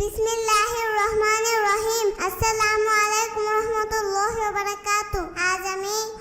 বিসমিল্লাহির রহমানির রহিম। আসসালামু আলাইকুম রহমতুল্লাহ ওয়া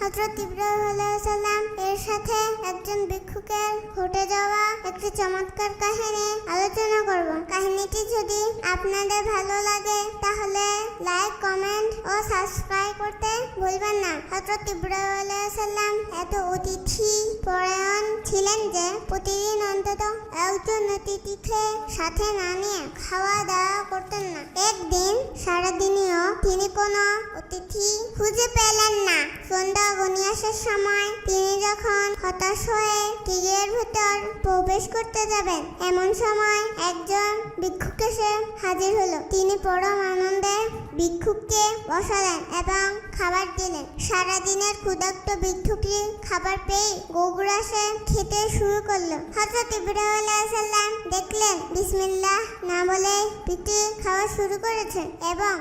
হযরত ইব্রাহিম আলাইহিস সালাম এর সাথে একজন ভিক্ষুকের ঘটে যাওয়া একটি চমৎকার কাহিনী আলোচনা করব। কাহিনীটি যদি আপনাদের ভালো লাগে, তাহলে লাইক, কমেন্ট ও সাবস্ক্রাইব করতে ভুলবেন না। হযরত ইব্রাহিম আলাইহিস সালাম এত অতিথি পরায়ণ ছিলেন যে প্রতিদিন অন্তত একজন অতিথিকে সাথে না নিয়ে খাওয়া দাওয়া করতেন না। একদিন সারাদিনেও তিনি কোনো অতিথি খুঁজে পেলেন না। সন্ধ্যা ঘনিয়ে আসার সময় তিনি যখন হতাশ হয়ে টিগের ভেতর প্রবেশ করতে যাবেন, এমন সময় একজন ভিক্ষুক এসে হাজির হলো। তিনি পরম আনন্দে ভিক্ষুককে বসালেন এবং খাবার দিলেন। সারাদিনের ক্ষুধার্ত ভিক্ষুকটি খাবার পেয়ে গোগুরাসে খেতে শুরু করল। হযরত ইব্রাহিম দেখলেন, বিসমিল্লাহ না বলে পিটি খাওয়া শুরু করেছেন এবং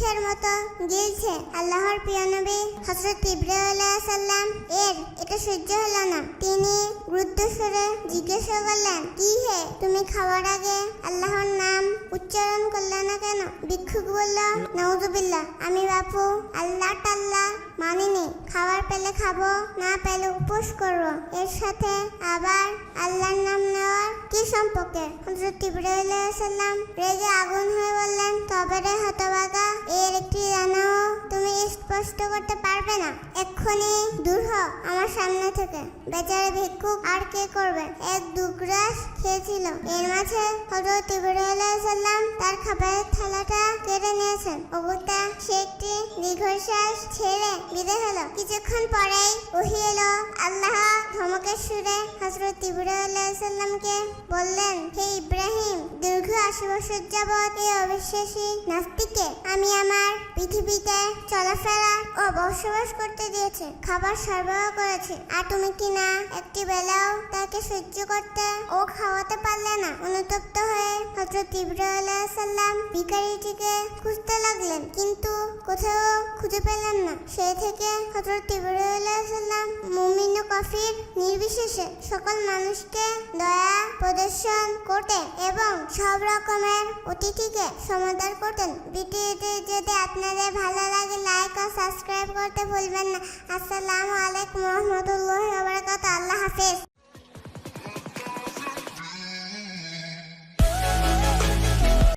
বুভুক্ষের মতো গিলছে আল্লাহর প্রিয় নবী হযরত ইব্রাহিম এর এটা সহ্য হলো না। তিনি রুদ্ধস্বরে জিজ্ঞাসা করলেন, কি হে? তুমি খাওয়ার আগে আল্লাহর নাম উচ্চারণ করলে না কেন? ভিক্ষুক বলল নাউজুবিল্লাহ আমি বাপু, আল্লাহ টাল্লাহ মানিনি। খাবার পেলে খাব, না পেলে উপোস করব। এর সাথে আবার আল্লাহর নাম নেওয়ার কি সম্পর্কে? হযরত ইব্রাহিম সালাম রেগে আগুন হয়ে বললেন, তবে রে জানাও স্পষ্ট করতে পারবে না। এক্ষুনি দূর হ আমার সামনে থেকে। বেচারা ভিক্ষুক আর কে করবে? এক দুগ্রাস খেয়েছিল। এর মাঝে হযরত ইব্রাহিম তার খাবারের থালাটা কেড়ে নিয়েছেন। অবতা সে একটি দীর্ঘশ্বাস ছেড়ে বিদায় হলো। কিছুক্ষণ পরেই ওহি এলো। আল্লাহ ধমকের সুরে হযরত ইব্রাহিম বললেন, হে ইব্রাহিম দীর্ঘ আশি বছর যাবৎ এই অবিশ্বাসী নাস্তিকে আমি আমার পৃথিবীতে চলাফেরা ও বসবাস করতে দিয়েছে, খাবার সরবরাহ করেছে। আর তুমি কি না একটি বেলাও তাকে সহ্য করতে ও খাওয়াতে পারলে না? অনুতপ্ত হয়ে হযরত ইব্রাহিম আলাইহিস সালাম ভিখারিটিকে খুঁজতে লাগলেন, কিন্তু কোথাও খুঁজে পেলেন না। সেই থেকে হযরত ইব্রাহিম আলাইহিস সালাম মুমিন কাফির নির্বিশেষে সকল মানুষকে দয়া, প্রদর্শন করতেন এবং সব রকমের অতিথিকে সমাদর করতেন। ভিডিওটি যদি আপনাদের ভালো লাগে লাইক ও সাবস্ক্রাইব করতে ভুলবেন না। আসসালামু আলাইকুম রহমতুল্লাহ আল্লাহ হাফেজ।